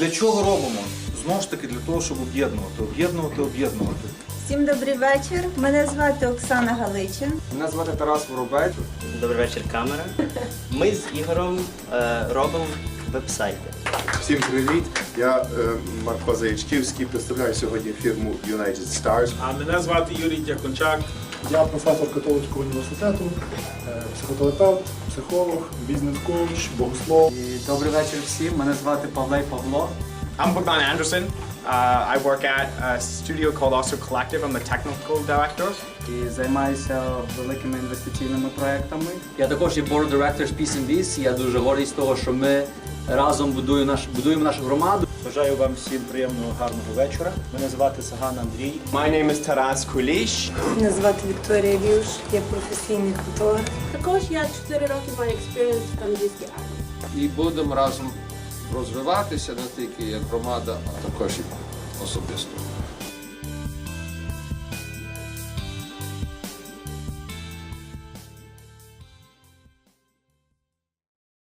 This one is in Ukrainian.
Для чого робимо? Знову ж таки, для того, щоб об'єднувати, об'єднувати, об'єднувати. Всім добрий вечір. Мене звати Оксана Галичин. Мене звати Тарас Воробець. Добрий вечір, камера. Ми з Ігорем е, робимо веб-сайти. Всім привіт! Я е, Марко Заячківський, представляю сьогодні фірму United Stars. А мене звати Юрій Дякончак. Я професор католицького університету, е, психотерапевт, психолог, бізнес-коуч, богослов. І добрий вечір всім. Мене звати Павлей Павло. I'm Bogdan Anderson. Uh, I work at a studio called Also Collective. I'm the technical director. І займаюся великими інвестиційними проектами. Я також є board director з Peace and Biz. Я дуже гордий з того, що ми разом будуємо, наш, будуємо нашу громаду. Бажаю вам всім приємного гарного вечора. Мене звати Саган Андрій. My name is Taras Kulish. Мене звати Вікторія Вілш, я професійний фотограф. Також я 4 роки маю експіріенс в англійській армії. і будемо разом розвиватися не тільки як громада, а також і особисто.